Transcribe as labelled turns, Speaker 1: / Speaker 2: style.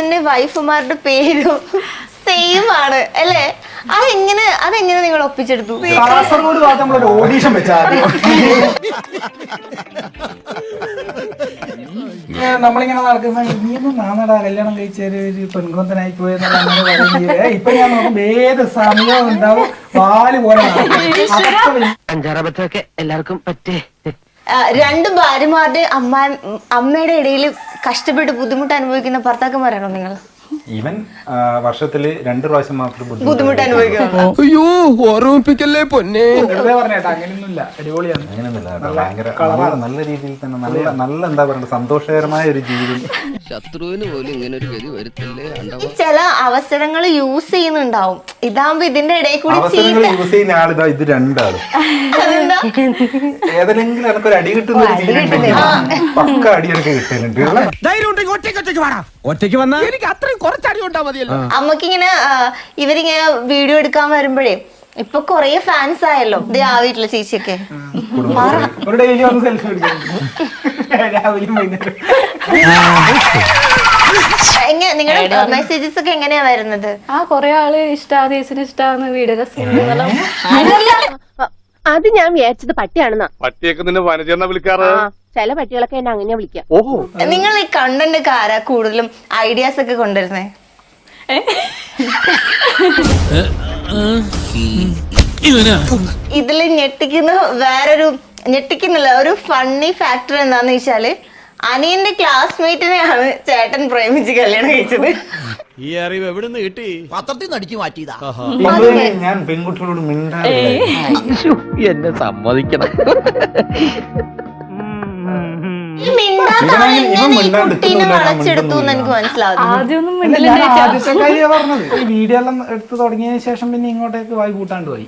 Speaker 1: ഫ്രണ്ട്സിന്റെ വൈഫുമാരുടെ പേരും സെയിം ആണ് അല്ലേ? അതെങ്ങനെ അതെങ്ങനെ നിങ്ങൾ ഒപ്പിച്ചെടുത്തു?
Speaker 2: കാസർഗോഡ് ഭാഗത്ത് നമ്മളൊരു ഓഡീഷൻ വെച്ചാൽ നമ്മളിങ്ങനെ നടക്കുന്ന നീയൊന്നും നാന്നടാ കല്യാണം കഴിച്ചൊരു ഒരു പെൺകൊന്തനായി പോയെന്നുള്ള ഇപ്പൊ ഞാൻ നോക്കുമ്പോ ഏത് സമയവും ഉണ്ടാവും. പാൽ പോലെ
Speaker 3: അഞ്ചാറബത്തൊക്കെ എല്ലാവർക്കും പറ്റേ.
Speaker 1: രണ്ട് ഭാര്യമാരുടെ അമ്മ അമ്മയുടെ ഇടയിൽ കഷ്ടപ്പെട്ട് ബുദ്ധിമുട്ട് അനുഭവിക്കുന്ന ഭർത്താക്കന്മാരാണോ നിങ്ങൾ?
Speaker 4: ഈവൻ വർഷത്തിൽ രണ്ട് പ്രാവശ്യം മാത്രം
Speaker 1: ബുദ്ധിമുട്ട് അനുഭവിക്കുന്നു
Speaker 5: അയ്യോ ഓർമ്മിപ്പിക്കല്ലേ പൊന്നെ?
Speaker 2: വെറുതെ പറഞ്ഞേട്ടാ അങ്ങനെയൊന്നുമില്ല. അടിപൊളിയാണ്.
Speaker 4: അങ്ങനെയൊന്നുമില്ല. ഭയങ്കര നല്ല നല്ല രീതിയിൽ തന്നെ നല്ല നല്ല എന്താ പറയുക സന്തോഷകരമായ ഒരു ജീവിതം.
Speaker 5: ശത്രുവിന് പോലും ഇങ്ങനെ ഒരു ഗതി വരുത്തല്ലേ
Speaker 1: ഈ ചില അവസരങ്ങൾ യൂസ് ചെയ്യുന്നുണ്ടാവും. ഇതാകുമ്പോ ഇതിന്റെ ഇടയിൽ കൂടി
Speaker 4: അവസരങ്ങൾ
Speaker 1: ചീത്ത.
Speaker 4: യൂസ് ചെയ്യുന്ന ആളിതാ ഇത് രണ്ടാണ്
Speaker 1: അതെന്താ?
Speaker 4: ഏതെങ്കിലും എനിക്കൊരു അടി കിട്ടുന്ന ഒരു scene ഉണ്ടെങ്കിൽ പക്ക അടി എനിക്ക് കിട്ടലുണ്ട്
Speaker 1: അമ്മക്കിങ്ങനെ ആ, ഇവരിങ്ങനെ വീഡിയോ എടുക്കാൻ വരുമ്പോഴേ ഇപ്പൊ കൊറേ ഫാൻസ് ആയല്ലോ. ദേ ആ വീട്ടിലെ ചേച്ചിയൊക്കെ.
Speaker 2: ഒരു ഡെയിലി വന്ന് സെൽഫി എടുക്കും രാവിലെയും വൈകുന്നേരം
Speaker 1: എങ്ങനെ നിങ്ങളുടെ മെസ്സേജസ് ഒക്കെ എങ്ങനെയാ വരുന്നത്?
Speaker 6: ആ കൊറേ ആൾ ഇഷ്ടാ ദേശിന് ഇഷ്ടാന്ന് വീടൊക്കെ
Speaker 7: അത് ഞാൻ വിചാരിച്ചത് പട്ടിയാണെന്നാ.
Speaker 8: പട്ടിയൊക്കെ നിന്നെ വനചേർന്ന വിളിക്കാറ്?
Speaker 7: ചില പട്ടികളൊക്കെ എന്നെ അങ്ങനെ വിളിക്കാം.
Speaker 8: ഓഹോ.
Speaker 1: നിങ്ങൾ ഈ കണ്ടന്റ് ആരാ കൂടുതലും ഐഡിയാസ് ഒക്കെ കൊണ്ടുവരുന്നേ? ഇതിൽ ഞെട്ടിക്കുന്ന വേറൊരു ഞെട്ടിക്കുന്നില്ല ഒരു ഫണ്ണി ഫാക്ടർ എന്താന്ന് വെച്ചാൽ അനിയന്റെ ക്ലാസ്മേറ്റിനെയാണ് ചേട്ടൻ പ്രേമിച്ച് കല്യാണം കഴിച്ചത്.
Speaker 5: ഈ അറിവ് എവിടെ നിന്ന് കിട്ടി
Speaker 4: ഇതുവരെ ഞാൻ പെൺകുട്ടികളോട് മിണ്ടാറില്ല.
Speaker 3: എന്നെ സമ്മതിക്കണം.
Speaker 1: ഈ മിണ്ടാത്ത
Speaker 4: ഇവനാണ്
Speaker 1: ആൾ
Speaker 4: ഇവൻ
Speaker 1: എങ്ങനെ ഈ
Speaker 4: മിണ്ടാണ്ട്
Speaker 1: കുട്ടീനെ
Speaker 4: നിൽക്കുന്നില്ല,
Speaker 1: വളച്ചെടുത്തു എന്ന് എനിക്ക് മനസ്സിലാവുന്നു.
Speaker 6: ആദ്യമൊന്നും
Speaker 2: അല്ല,
Speaker 6: മിണ്ടില്ല
Speaker 2: ഞാൻ ആദ്യത്തെ കാര്യമാ പറഞ്ഞത്. ഈ വീഡിയോ എല്ലാം എടുത്തു തുടങ്ങിയതിന് ശേഷം പിന്നെ ഇങ്ങോട്ടേക്ക് വായി കൂട്ടാണ്ട് പോയി.